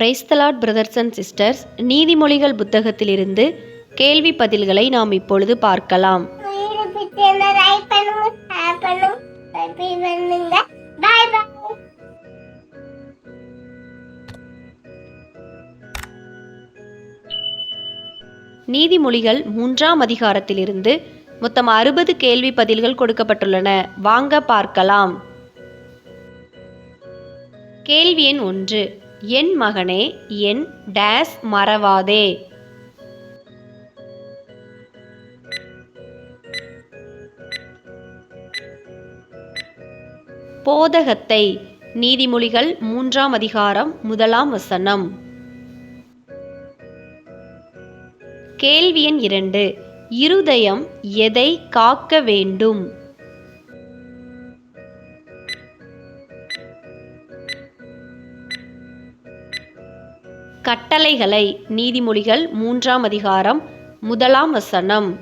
Praise the Lord brothers and sisters நீதிமொழிகள் புத்தகத்திலிருந்து கேள்வி பதில்களை நாம் இப்பொழுது பார்க்கலாம். நீதிமொழிகள் மூன்றாம் அதிகாரத்திலிருந்து மொத்தம் அறுபது கேள்வி பதில்கள் கொடுக்கப்பட்டுள்ளன. வாங்க பார்க்கலாம். கேள்வி எண் ஒன்று. என் மகனே என் டேஸ் மறவாதே. போதகத்தை நீதிமொழிகள் மூன்றாம் அதிகாரம் முதலாம் வசனம். கேள்வி எண் இரண்டு இருதயம் எதை காக்க வேண்டும்? கட்டளைகளை நீதிமொழிகள் மூன்றாம் அதிகாரம் முதலாம் வசனம்.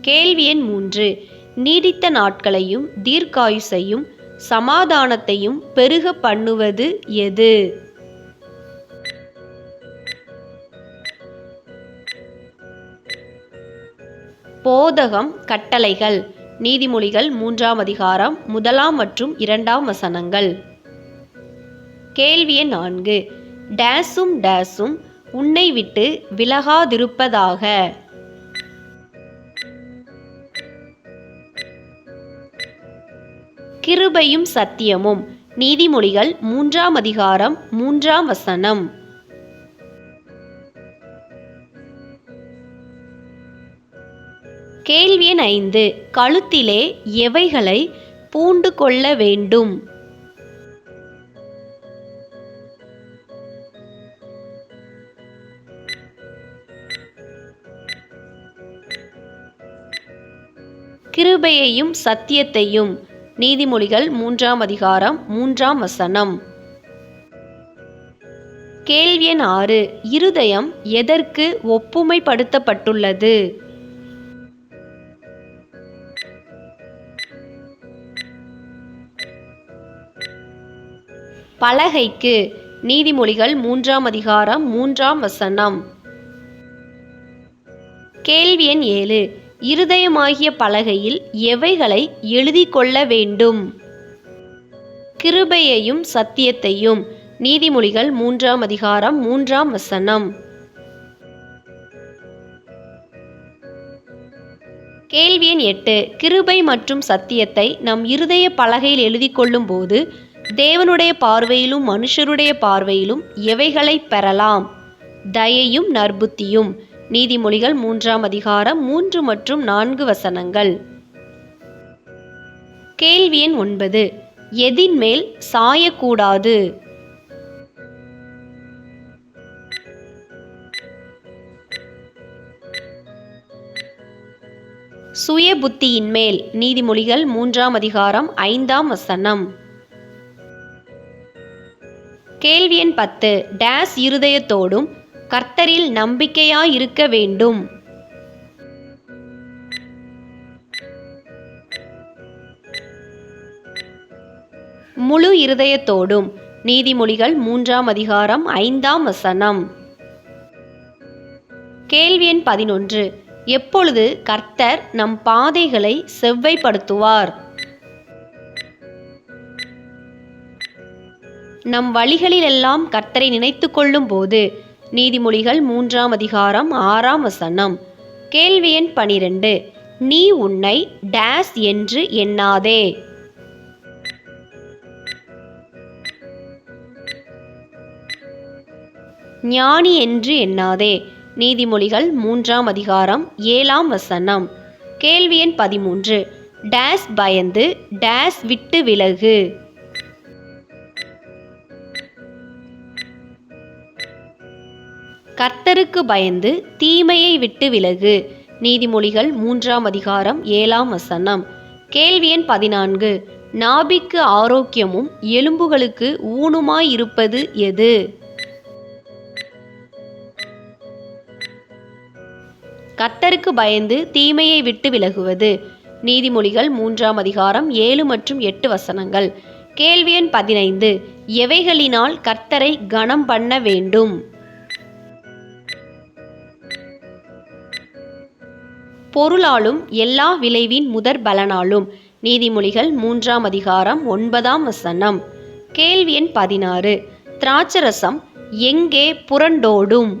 கேள்வி எண் மூன்று. நீடித்த நாட்களையும் தீர்க்காயுசையும் சமாதானத்தையும் பெருக பண்ணுவது எது? போதகம் கட்டளைகள் நீதிமொழிகள் மூன்றாம் அதிகாரம் முதலாம் மற்றும் இரண்டாம் வசனங்கள். கேள்வி எண் நான்கு. டேஸும் டேஸும் உன்னை விட்டு விலகாதிருப்பதாக. கிருபையும் சத்தியமும். நீதிமொழிகள் மூன்றாம் அதிகாரம் மூன்றாம் வசனம். கேள்வி எண் ஐந்து. கழுத்திலே எவைகளை பூண்டு கொள்ள வேண்டும்? உண்மையையும் சத்தியத்தையும். நீதிமொழிகள் மூன்றாம் அதிகாரம் மூன்றாம் வசனம். கேள்வி எண் ஆறு. இருதயம் எதற்கு ஒப்புமைப்படுத்தப்பட்டுள்ளது? பலகைக்கு. நீதிமொழிகள் மூன்றாம் அதிகாரம் மூன்றாம் வசனம். கேள்வி எண் ஏழு. இருதயமாகிய பலகையில் எவைகளை எழுதி கொள்ள வேண்டும்? கிருபையையும் சத்தியத்தையும். நீதிமொழிகள் மூன்றாம் அதிகாரம் மூன்றாம் வசனம். கேள்வி எண் எட்டு. கிருபை மற்றும் சத்தியத்தை நம் இருதய பலகையில் எழுதி கொள்ளும் போது தேவனுடைய பார்வையிலும் மனுஷருடைய பார்வையிலும் எவைகளை பெறலாம்? தயையும் நற்புத்தியும். நீதிமொழிகள் மூன்றாம் அதிகாரம் மூன்று மற்றும் நான்கு வசனங்கள். கேள்வி எண் ஒன்பது. எதின் மேல் சாயக்கூடாது? சுய புத்தியின் மேல் நீதிமொழிகள் மூன்றாம் அதிகாரம் ஐந்தாம் வசனம். கேள்வி எண் பத்து. டேஸ் இருதயத்தோடும் கர்த்தரில் நம்பிக்கையாயிருக்க வேண்டும். முழு இருதயத்தோடும். நீதிமொழிகள் மூன்றாம் அதிகாரம் ஐந்தாம் வசனம். கேள்வி எண் பதினொன்று. எப்பொழுது கர்த்தர் நம் பாதைகளை செவ்வைப்படுத்துவார்? நம் வழிகளிலெல்லாம் கர்த்தரை நினைத்து கொள்ளும் போது நீதிமொழிகள் மூன்றாம் அதிகாரம் ஆறாம் வசனம். கேள்வி எண் பனிரெண்டு. நீ உன்னை டேஸ் என்று எண்ணாதே. ஞானி என்று எண்ணாதே. நீதிமொழிகள் மூன்றாம் அதிகாரம் ஏழாம் வசனம். கேள்வி எண் பதிமூன்று. டேஸ் பயந்து டேஸ் விட்டு விலகு. கர்த்தருக்கு பயந்து தீமையை விட்டு விலகு. நீதிமொழிகள் மூன்றாம் அதிகாரம் ஏழாம் வசனம். கேள்வி எண் பதினான்கு. நாபிக்கு ஆரோக்கியமும் எலும்புகளுக்கு ஊனுமாயிருப்பது எது? கர்த்தருக்கு பயந்து தீமையை விட்டு விலகுவது. நீதிமொழிகள் மூன்றாம் அதிகாரம் ஏழு மற்றும் எட்டு வசனங்கள். கேள்வி எண் பதினைந்து. எவைகளினால் கர்த்தரை கனம் பண்ண வேண்டும்? பொருளாலும் எல்லா விளைவின் முதற் பலனாலும். நீதிமொழிகள் மூன்றாம் அதிகாரம் ஒன்பதாம் வசனம். கேள்வி எண் பதினாறு. திராட்சரசம் எங்கே புரண்டோடும்?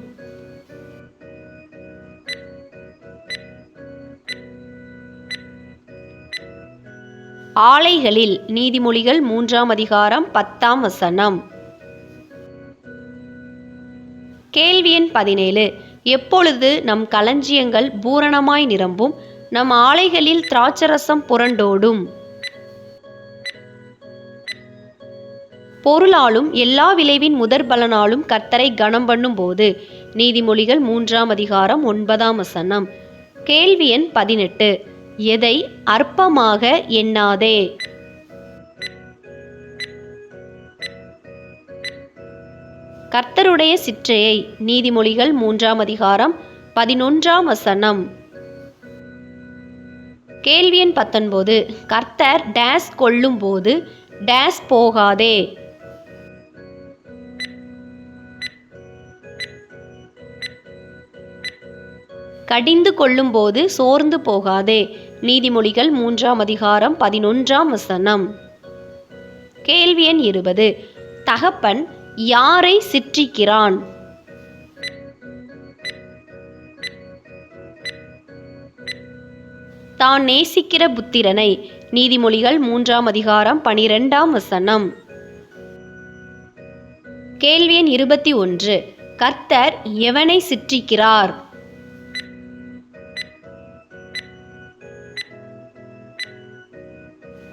ஆலைகளில் நீதிமொழிகள் மூன்றாம் அதிகாரம் பத்தாம் வசனம். கேள்வி எண் பதினேழு. எப்பொழுது நம் களஞ்சியங்கள் பூரணமாய் நிரம்பும் நம் ஆலைகளில் திராட்சரசம் புரண்டோடும். பொருளாலும் எல்லா விளைவின் முதற் பலனாலும் கர்த்தரை கனம் பண்ணும் போது நீதிமொழிகள் மூன்றாம் அதிகாரம் ஒன்பதாம் வசனம். கேள்வி எண் பதினெட்டு. எதை அற்பமாக எண்ணாதே? கர்த்தருடைய சிற்றையை நீதிமொழிகள் மூன்றாம் அதிகாரம் பதினொன்றாம் வசனம். கேள்வி எண் பத்தொன்பது. கர்த்தர் டேஸ் கொள்ளும் போது டேஸ் போகாதே. கடிந்து கொள்ளும்போது சோர்ந்து போகாதே. நீதிமொழிகள் மூன்றாம் அதிகாரம் பதினொன்றாம் வசனம். கேள்வி எண் இருபது. தகப்பன் யாரை சிற்றிக்கிறான்? தான் நேசிக்கிற புத்திரனை. நீதிமொழிகள் மூன்றாம் அதிகாரம் பனிரெண்டாம் வசனம். கேள்வி எண் இருபத்தி ஒன்று. கர்த்தர் எவனை சிற்றிக்கிறார்?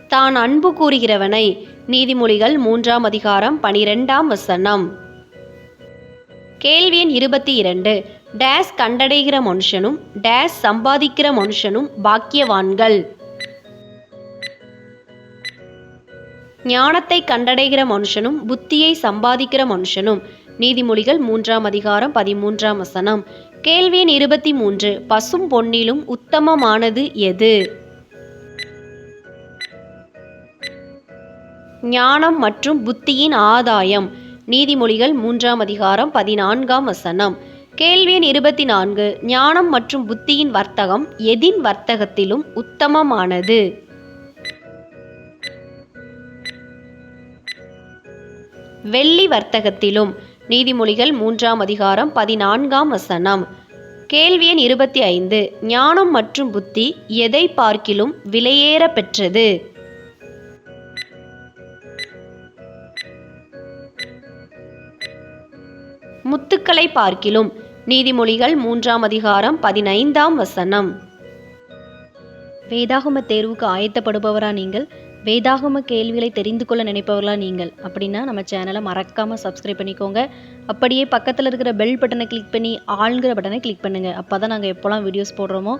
தான் அன்பு கூறுகிறவனை. நீதிமொழிகள் மூன்றாம் அதிகாரம் பனிரெண்டாம் வசனம். கேள்வி எண் இருபத்தி இரண்டு. டேஸ் கண்டடைகிற மனுஷனும் டேஸ் சம்பாதிக்கிற மனுஷனும் பாக்கியவான்கள். ஞானத்தை கண்டடைகிற மனுஷனும் புத்தியை சம்பாதிக்கிற மனுஷனும். நீதிமொழிகள் மூன்றாம் அதிகாரம் பதிமூன்றாம் வசனம். கேள்வியின் இருபத்தி மூன்று. பசும் பொன்னிலும் உத்தமமானது எது? ஞானம் மற்றும் புத்தியின் ஆதாயம். நீதிமொழிகள் மூன்றாம் அதிகாரம் பதினான்காம் வசனம். கேள்வி எண் இருபத்தி நான்கு ஞானம் மற்றும் புத்தியின் வர்த்தகம் எதின் வர்த்தகத்திலும் உத்தமமானது? வெள்ளி வர்த்தகத்திலும் நீதிமொழிகள் மூன்றாம் அதிகாரம் பதினான்காம் வசனம். கேள்வி எண் இருபத்தி ஐந்து ஞானம் மற்றும் புத்தி எதை பார்க்கிலும் விலையேற பெற்றது? முத்துக்களை பார்க்கிலும். நீதிமொழிகள் மூன்றாம் அதிகாரம் பதினைந்தாம் வசனம். வேதாகம தேர்வுக்கு ஆயத்தப்படுபவரா நீங்கள்? வேதாகம கேள்விகளை தெரிந்து கொள்ள நினைப்பவர்களா நீங்கள்? அப்படின்னா நம்ம சேனலை மறக்காம சப்ஸ்கிரைப் பண்ணிக்கோங்க. அப்படியே பக்கத்தில் இருக்கிற பெல் பட்டனை கிளிக் பண்ணி ஆளுங்கிற பட்டனை கிளிக் பண்ணுங்க. அப்போ தான் நாங்கள் எப்போல்லாம் வீடியோஸ் போடுறோமோ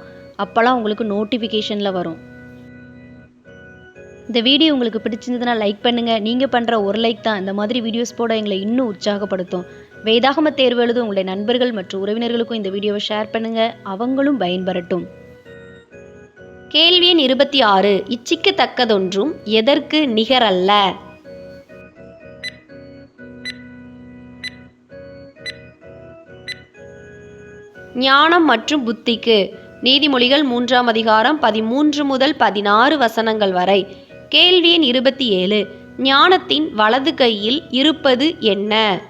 அப்போல்லாம் உங்களுக்கு நோட்டிஃபிகேஷனில் வரும். இந்த வீடியோ உங்களுக்கு பிடிச்சிருந்ததுன்னா லைக் பண்ணுங்கள் நீங்கள் பண்ணுற ஒரு லைக் தான். இந்த மாதிரி வீடியோஸ் போட எங்களை இன்னும் உற்சாகப்படுத்தும். வேதாகம தேர்வு எழுத உங்களுடைய நண்பர்கள் மற்றும் உறவினர்களுக்கும் இந்த வீடியோவை ஷேர் பண்ணுங்கள் அவங்களும் பயன்பெறட்டும். கேள்வி எண் இருபத்தி ஆறு. இச்சிக்கத்தக்கதொன்றும் எதற்கு நிகரல்ல ஞானம் மற்றும் புத்திக்கு. நீதிமொழிகள் மூன்றாம் அதிகாரம் பதிமூன்று முதல் பதினாறு வசனங்கள் வரை. கேள்வி எண் இருபத்தி ஏழு. ஞானத்தின் வலது கையில் இருப்பது என்ன?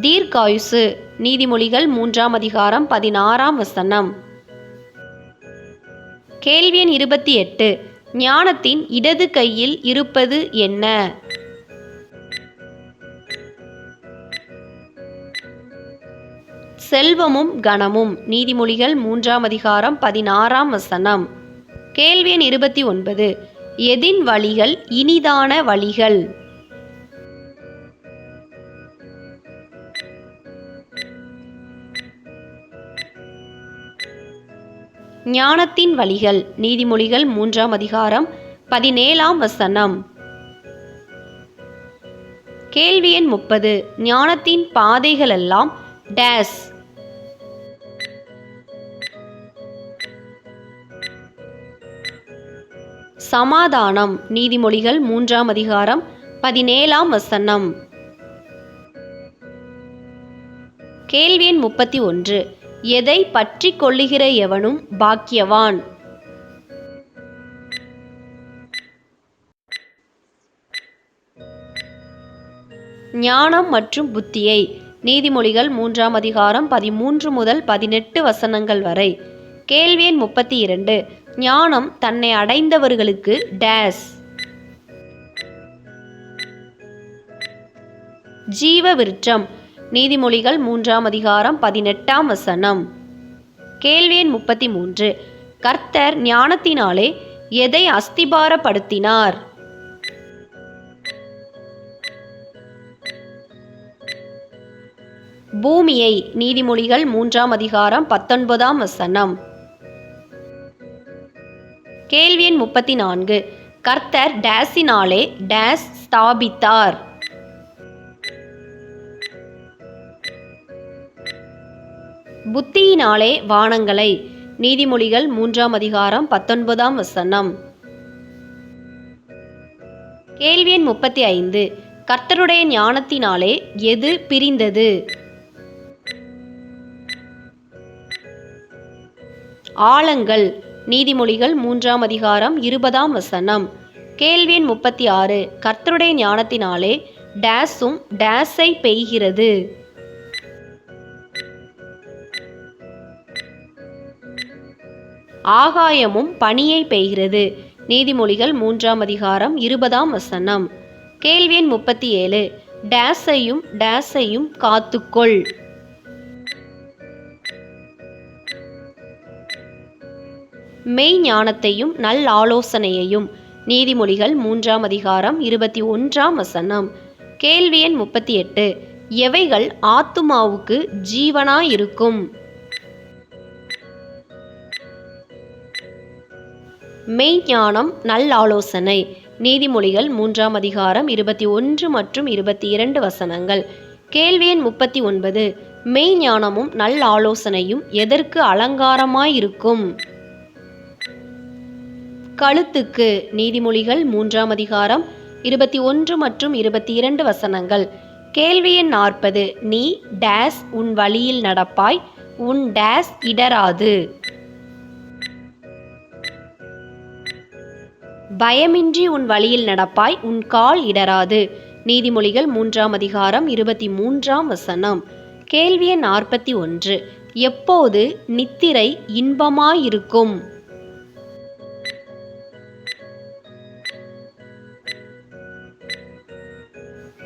தீர்க்காயுசு. நீதிமொழிகள் மூன்றாம் அதிகாரம் பதினாறாம் வசனம். கேள்வி எண் இருபத்தி எட்டு. ஞானத்தின் இடது கையில் இருப்பது என்ன? செல்வமும் கனமும். நீதிமொழிகள் மூன்றாம் அதிகாரம் பதினாறாம் வசனம். கேள்வி எண் இருபத்தி ஒன்பது. எதின் வழிகள் இனிதான வழிகள்? ஞானத்தின் வழிகள் நீதிமொழிகள் மூன்றாம் அதிகாரம் பதினேழாம் வசனம். கேள்வி எண் முப்பது. ஞானத்தின் பாதைகளெல்லாம் டேஸ். சமாதானம். நீதிமொழிகள் மூன்றாம் அதிகாரம் பதினேழாம் வசனம். கேள்வி எண் முப்பத்தி ஒன்று. எதை பற்றி கொள்ளுகிற எவனும் பாக்கியவான். ஞானம் மற்றும் புத்தியை. நீதிமொழிகள் மூன்றாம் அதிகாரம் பதிமூன்று முதல் பதினெட்டு வசனங்கள் வரை. கேள்வி எண் முப்பத்தி இரண்டு ஞானம் தன்னை அடைந்தவர்களுக்கு டேஸ். ஜீவ விருட்சம். நீதிமொழிகள் மூன்றாம் அதிகாரம் பதினெட்டாம் வசனம். கேள்வி எண் முப்பத்தி மூன்று கர்த்தர் ஞானத்தினாலே எதை அஸ்திபாரப்படுத்தினார்? பூமியை நீதிமொழிகள் மூன்றாம் அதிகாரம் பத்தொன்பதாம் வசனம். கேள்வி எண் முப்பத்தி நான்கு கர்த்தர் டேஸினாலே டேஸ் ஸ்தாபித்தார். புத்தியினாலே வானங்களை. நீதிமொழிகள் மூன்றாம் அதிகாரம் பத்தொன்பதாம் வசனம். கேள்வி எண் முப்பத்தி ஐந்து கர்த்தருடைய ஞானத்தினாலே எது பிரிந்தது? ஆழங்கள். நீதிமொழிகள் மூன்றாம் அதிகாரம் இருபதாம் வசனம். கேள்வி எண் முப்பத்தி ஆறு கர்த்தருடைய ஞானத்தினாலே டேஸும் டேஸை பெய்கிறது. ஆகாயமும் பனியை பெய்கிறது. நீதிமொழிகள் மூன்றாம் அதிகாரம் இருபதாம் வசனம். கேள்வி எண் முப்பத்தி ஏழு. டேஸையும் டேஸையும் காத்துக்கொள். மெய் ஞானத்தையும் நல் ஆலோசனையையும். நீதிமொழிகள் மூன்றாம் அதிகாரம் இருபத்தி ஒன்றாம் வசனம். கேள்வி எண் முப்பத்தி எட்டு. எவைகள் ஆத்துமாவுக்கு ஜீவனாயிருக்கும்? மெய்ஞானம் நல் ஆலோசனை நீதிமொழிகள் மூன்றாம் அதிகாரம் இருபத்தி ஒன்று மற்றும் இருபத்தி இரண்டு வசனங்கள். கேள்வி எண் முப்பத்தி ஒன்பது. மெய்ஞானமும் நல் ஆலோசனையும் எதற்கு அலங்காரமாயிருக்கும்? கழுத்துக்கு நீதிமொழிகள் மூன்றாம் அதிகாரம் இருபத்தி ஒன்று மற்றும் இருபத்தி இரண்டு வசனங்கள். கேள்வி எண் நாற்பது. நீ டேஸ் உன் வழியில் நடப்பாய். உன் டேஸ் இடராது. பயமின்றி உன் வழியில் நடப்பாய் உன் கால் இடராது. நீதிமொழிகள் மூன்றாம் அதிகாரம் இருபத்தி மூன்றாம் வசனம். கேள்வி எண் நாற்பத்தி ஒன்று. எப்போது நித்திரை இன்பமாயிருக்கும்?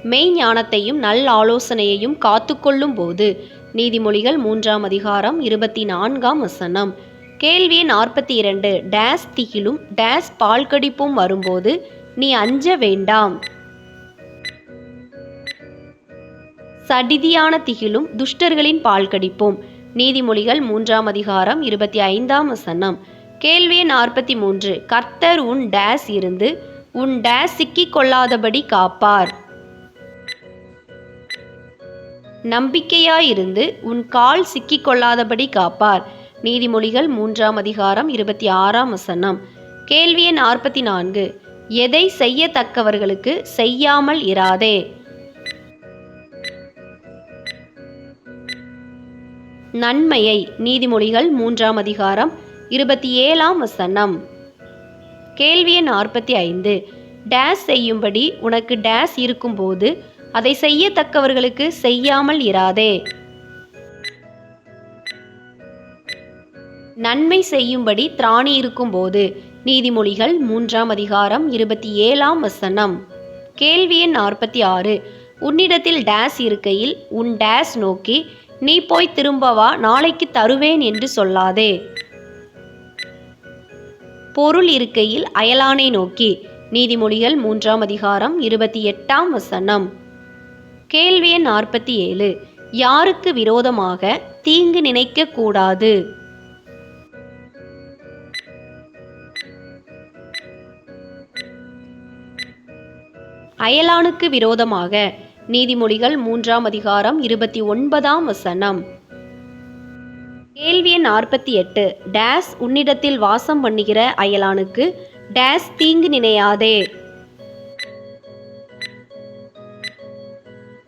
மெய்ஞானத்தையும் நல் ஆலோசனையையும் காத்துக்கொள்ளும் போது நீதிமொழிகள் மூன்றாம் அதிகாரம் இருபத்தி நான்காம் வசனம். கேள்வி நாற்பத்தி இரண்டு. டேஸ் திகிலும் டேஸ் பால் கடிப்பும் வரும்போது நீ அஞ்ச வேண்டாம். சடிதியான திகிலும் துஷ்டர்களின் பால் கடிப்பும் நீதிமொழிகள் மூன்றாம் அதிகாரம் இருபத்தி ஐந்தாம் வசனம். கேள்வி நாற்பத்தி மூன்று. கர்த்தர் உன் டேஸ் இருந்து உன் டேஸ் சிக்கிக் கொள்ளாதபடி காப்பார். நம்பிக்கையாயிருந்து உன் கால் சிக்கிக் கொள்ளாதபடி காப்பார். நீதிமொழிகள் மூன்றாம் அதிகாரம் இருபத்தி ஆறாம் வசனம். கேள்வி எண் நாற்பத்தி நான்கு. எதை செய்யத்தக்கவர்களுக்கு செய்யாமல் இராதே? நன்மையை நீதிமொழிகள் மூன்றாம் அதிகாரம் இருபத்தி ஏழாம் வசனம். கேள்வி எண் நாற்பத்தி ஐந்து. டேஸ் செய்யும்படி உனக்கு டேஸ் இருக்கும்போது அதை செய்யத்தக்கவர்களுக்கு செய்யாமல் இராதே? நன்மை செய்யும்படி திராணி இருக்கும்போது நீதிமொழிகள் மூன்றாம் அதிகாரம் இருபத்தி ஏழாம் வசனம். கேள்வி எண் நாற்பத்தி ஆறு. உன்னிடத்தில் டேஸ் இருக்கையில் உன் டேஸ் நோக்கி நீ போய் திரும்பவா நாளைக்கு தருவேன் என்று சொல்லாதே. பொருள் இருக்கையில் அயலானை நோக்கி நீதிமொழிகள் மூன்றாம் அதிகாரம் இருபத்தி எட்டாம் வசனம். கேள்வி எண் நாற்பத்தி ஏழு. யாருக்கு விரோதமாக தீங்கு நினைக்க கூடாது அயலானுக்கு விரோதமாக. நீதிமொழிகள் மூன்றாம் அதிகாரம் இருபத்தி ஒன்பதாம் வசனம். கேள்வி எண் நாற்பத்தி எட்டு. டேஸ் உன்னிடத்தில் வாசம் பண்ணுகிற அயலானுக்கு டேஸ் தீங்கு நினையாதே.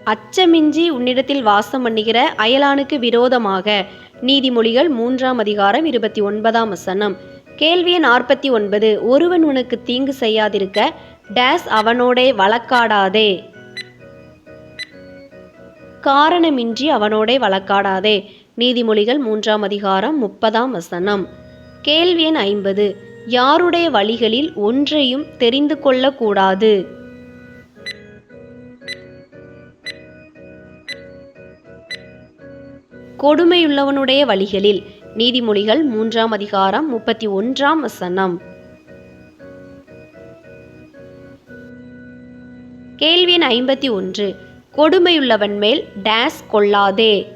அச்சமின்றி உன்னிடத்தில் வாசம் பண்ணுகிற அயலானுக்கு விரோதமாக. நீதிமொழிகள் மூன்றாம் அதிகாரம் இருபத்தி ஒன்பதாம் வசனம். கேள்வி நாற்பத்தி ஒன்பது. ஒருவன் உனக்கு தீங்கு செய்யாதிருக்க டேஸ் அவனோடே வழக்காடாதே. காரணமின்றி அவனோடே வழக்காடாதே. நீதிமொழிகள் மூன்றாம் அதிகாரம் முப்பதாம் வசனம். கேள்வி எண் ஐம்பது. யாருடைய வழிகளில் ஒன்றையும் தெரிந்து கொள்ளக்கூடாது? கொடுமையுள்ளவனுடைய வழிகளில். நீதிமொழிகள் மூன்றாம் அதிகாரம் முப்பத்தி ஒன்றாம் வசனம். கேள்வி எண் ஐம்பத்தி ஒன்று. கொடுமையுள்ளவன் மேல் டேஸ் கொள்ளாதே.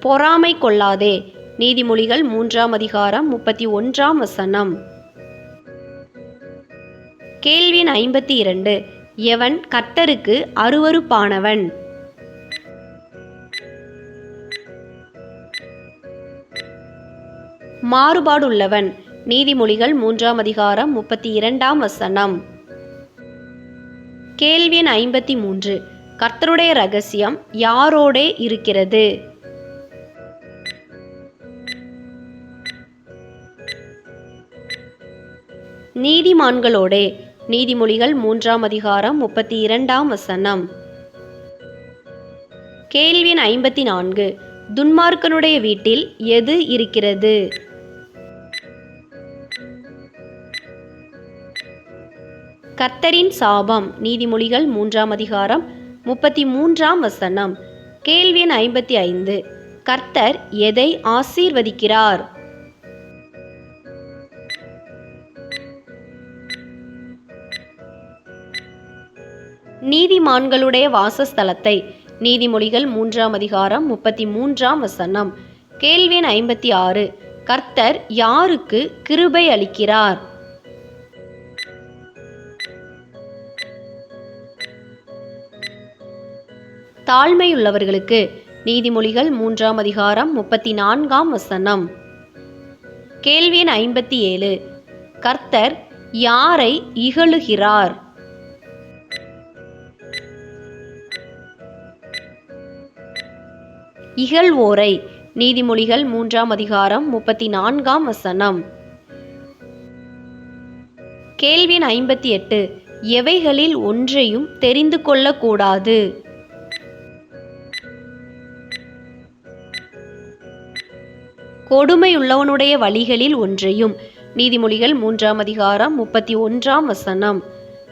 பொறாமை கொள்ளாதே. நீதிமொழிகள் மூன்றாம் அதிகாரம் முப்பத்தி ஒன்றாம் வசனம். கேள்வின் ஐம்பத்தி இரண்டு. எவன் கர்த்தருக்கு அருவருப்பானவன்? மாறுபாடுள்ளவன். நீதிமொழிகள் மூன்றாம் அதிகாரம் முப்பத்தி இரண்டாம் வசனம். கேள்வி எண் ஐம்பத்தி மூன்று கர்த்தருடைய ரகசியம் யாரோடே இருக்கிறது? நீதிமான்களோடே. நீதிமொழிகள் மூன்றாம் அதிகாரம் முப்பத்தி இரண்டாம் வசனம். கேள்வியின் ஐம்பத்தி நான்கு துன்மார்க்கனுடைய வீட்டில் எது இருக்கிறது? கர்த்தரின் சாபம். நீதிமொழிகள் மூன்றாம் அதிகாரம் முப்பத்தி மூன்றாம் வசனம். கேள்வி எண் ஐம்பத்தி ஐந்து. கர்த்தர் எதை ஆசீர்வதிக்கிறார்? நீதிமான்களுடைய வாசஸ்தலத்தை. நீதிமொழிகள் மூன்றாம் அதிகாரம் முப்பத்தி மூன்றாம் வசனம். கேள்வி ஐம்பத்தி ஆறு. கர்த்தர் யாருக்கு கிருபை அளிக்கிறார்? தாழ்மையுள்ளவர்களுக்கு. நீதிமொழிகள் மூன்றாம் அதிகாரம் முப்பத்தி நான்காம் வசனம். கேள்வி எண் ஐம்பத்தி ஏழு கர்த்தர் யாரை இகழுகிறார்? இகழ்வோரை. நீதிமொழிகள் மூன்றாம் அதிகாரம் முப்பத்தி நான்காம் வசனம். கேள்வி எண் ஐம்பத்தி எட்டு எவைகளில் ஒன்றையும் தெரிந்து கொள்ளக்கூடாது? கொடுமையுள்ளவனுடைய வழிகளில் ஒன்றையும். நீதிமொழிகள் மூன்றாம் அதிகாரம் முப்பத்தி ஒன்றாம் வசனம்.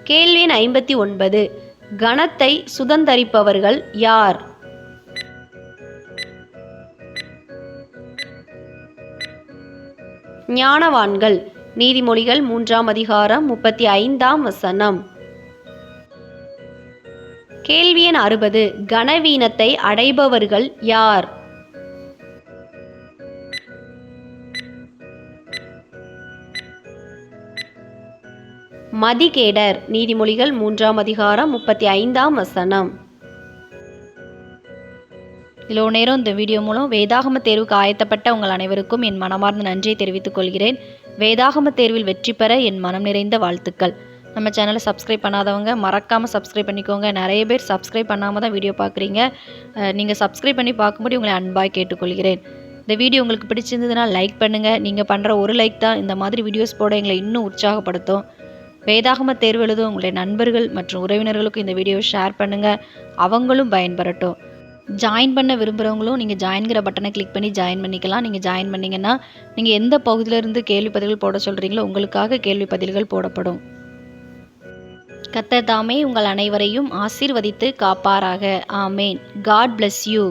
கேள்வி ஐம்பத்தி ஒன்பது. கணத்தை சுதந்தரிப்பவர்கள் யார்? ஞானவான்கள். நீதிமொழிகள் மூன்றாம் அதிகாரம் முப்பத்தி ஐந்தாம் வசனம். கேள்வி எண் அறுபது. கனவீனத்தை அடைபவர்கள் யார்? மதிகேடர் நீதிமொழிகள் மூன்றாம் அதிகாரம் முப்பத்தி ஐந்தாம் வசனம். இவ்வளோ நேரம் இந்த வீடியோ மூலம் வேதாகம தேர்வுக்கு ஆயத்தப்பட்ட உங்கள் அனைவருக்கும் என் மனமார்ந்த நன்றியை தெரிவித்துக் கொள்கிறேன். வேதாகம தேர்வில் வெற்றி பெற என் மனம் நிறைந்த வாழ்த்துக்கள். நம்ம சேனலை சப்ஸ்கிரைப் பண்ணாதவங்க மறக்காமல் சப்ஸ்கிரைப் பண்ணிக்கோங்க. நிறைய பேர் சப்ஸ்கிரைப் பண்ணாமல் தான் வீடியோ பார்க்குறீங்க. நீங்கள் சப்ஸ்கிரைப் பண்ணி பார்க்கும்போது உங்களை அன்பாக கேட்டுக்கொள்கிறேன். இந்த வீடியோ உங்களுக்கு பிடிச்சிருந்ததுன்னா லைக் பண்ணுங்கள் நீங்கள் பண்ணுற ஒரு லைக் தான் இந்த மாதிரி வீடியோஸ் போட எங்களை இன்னும் உற்சாகப்படுத்தும். வேதாகம தேர்வு எழுத உங்களுடைய நண்பர்கள் மற்றும் உறவினர்களுக்கும் இந்த வீடியோவை ஷேர் பண்ணுங்கள் அவங்களும் பயன்பெறட்டும். ஜாயின் பண்ண விரும்புகிறவங்களும் நீங்கள் ஜாயின்கிற பட்டனை கிளிக் பண்ணி ஜாயின் பண்ணிக்கலாம். நீங்கள் ஜாயின் பண்ணிங்கன்னா நீங்கள் எந்த பகுதியிலிருந்து கேள்வி பதில்கள் போட சொல்கிறீங்களோ உங்களுக்காக கேள்வி பதில்கள் போடப்படும். கத்த தாமே உங்கள் அனைவரையும் ஆசீர்வதித்து காப்பாராக. ஆமேன். God bless you